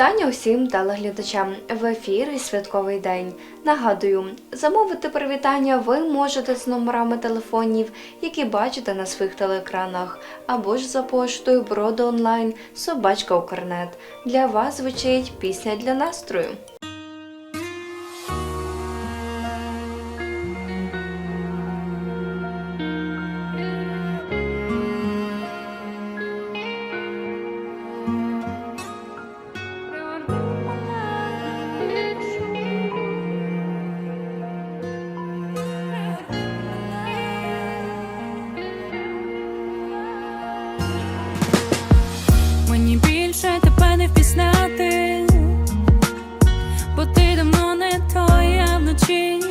Вітання усім телеглядачам в ефірі Святковий день. Нагадую, замовити привітання ви можете з номерами телефонів, які бачите на своїх телеекранах, або ж за поштою броду онлайн собачка Укрнет. Для вас звучить пісня для настрою. очень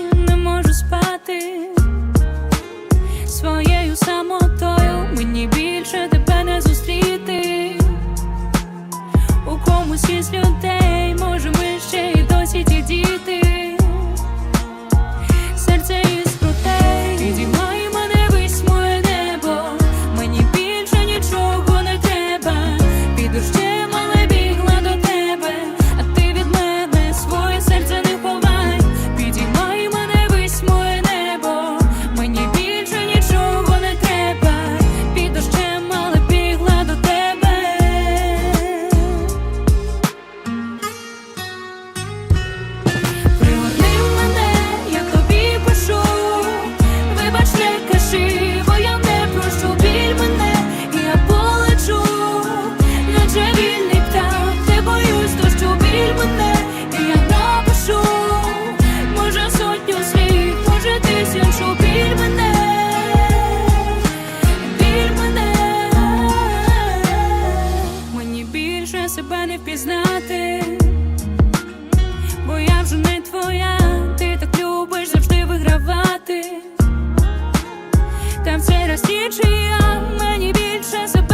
більше себе не впізнати, бо я вже не твоя, ти так любиш завжди вигравати. Там це раз я мені більше забрати.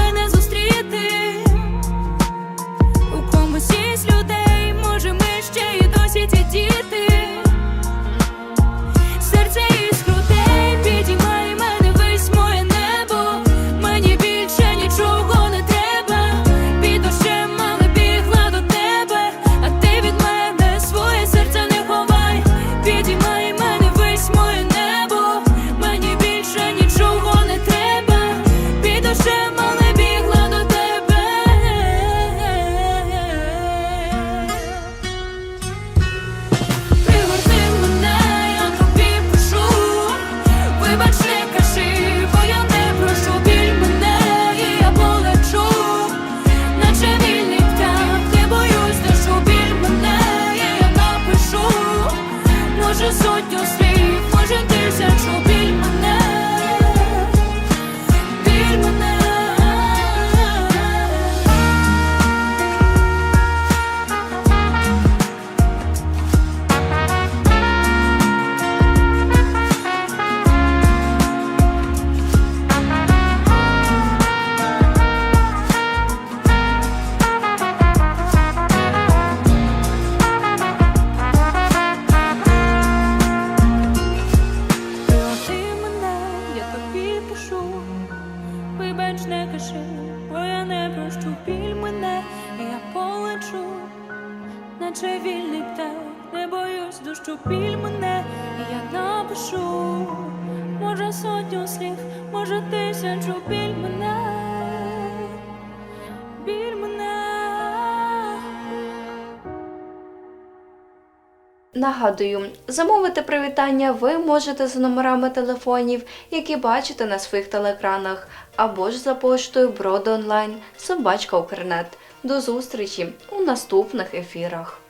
лечу, наче вільний птах, не боюсь дощу піль мене, я напишу, може, сотню слів, може, тисячу біль мене. Нагадую, замовити привітання ви можете за номерами телефонів, які бачите на своїх телеекранах, або ж за поштою Бродонлайн, собачка Укрнет. До зустрічі у наступних ефірах.